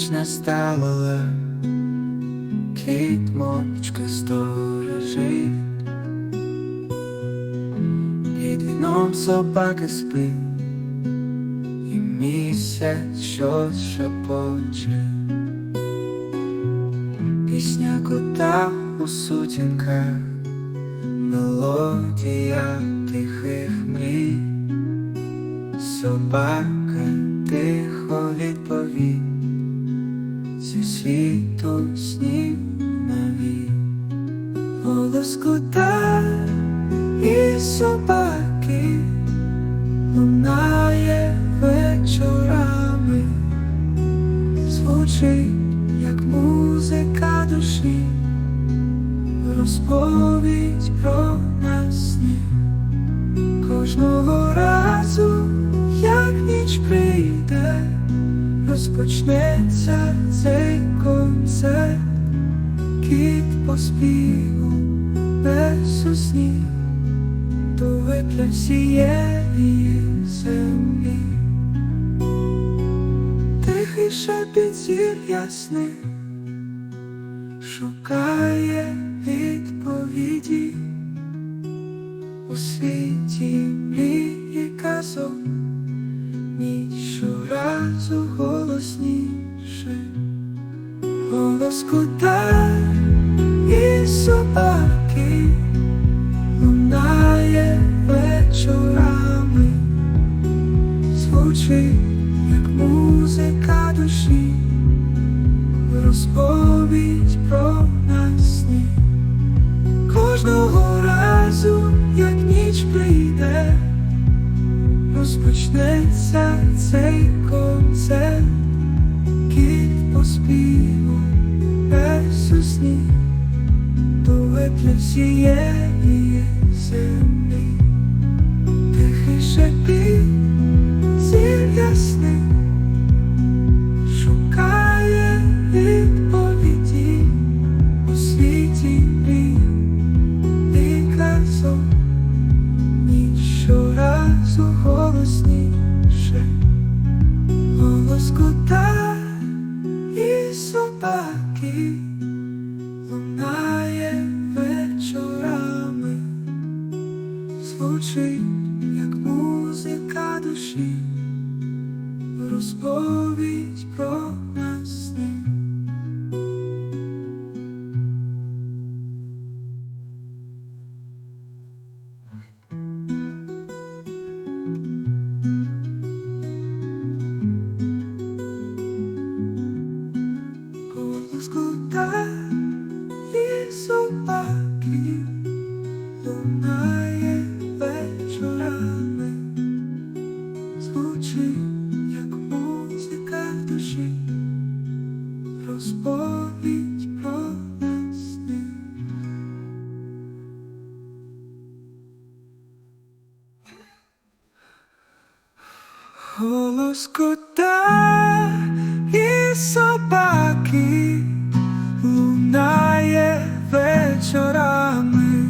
ніч настала, кіт мовчки сторожить, під вікном собака спить, і місяць щось шепоче, пісня кота у сутінках, мелодія тихих мрій. Собака тихо відповів зі світу снів наві голос і собаки лунає вечорами, звучить, як музика душі, розповідь про нас кожного разу, розпочнеться цей концерт, кіт поспіву без уснів, дує для всієї землі, тихий шепіт зір ясний, шукає відповіді. У світі мрії казок, голосніше, голос кота і собаки лунає вечорами, звучить, як музика душі, розповідь про нас сни. Кожного разу, як ніч прийде, розпочнеться цей концерт, кіт поспіву без усні, дує для всієї землі, тихий душі, розповідь про нас сни. Голос Голос і собаки. Лунає вечорами,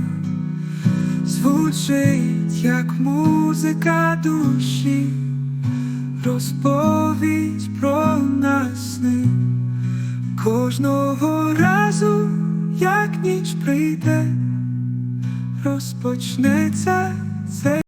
звучить, як музика душі, розповідь про нас. Кожного разу, як ніч прийде, розпочнеться цей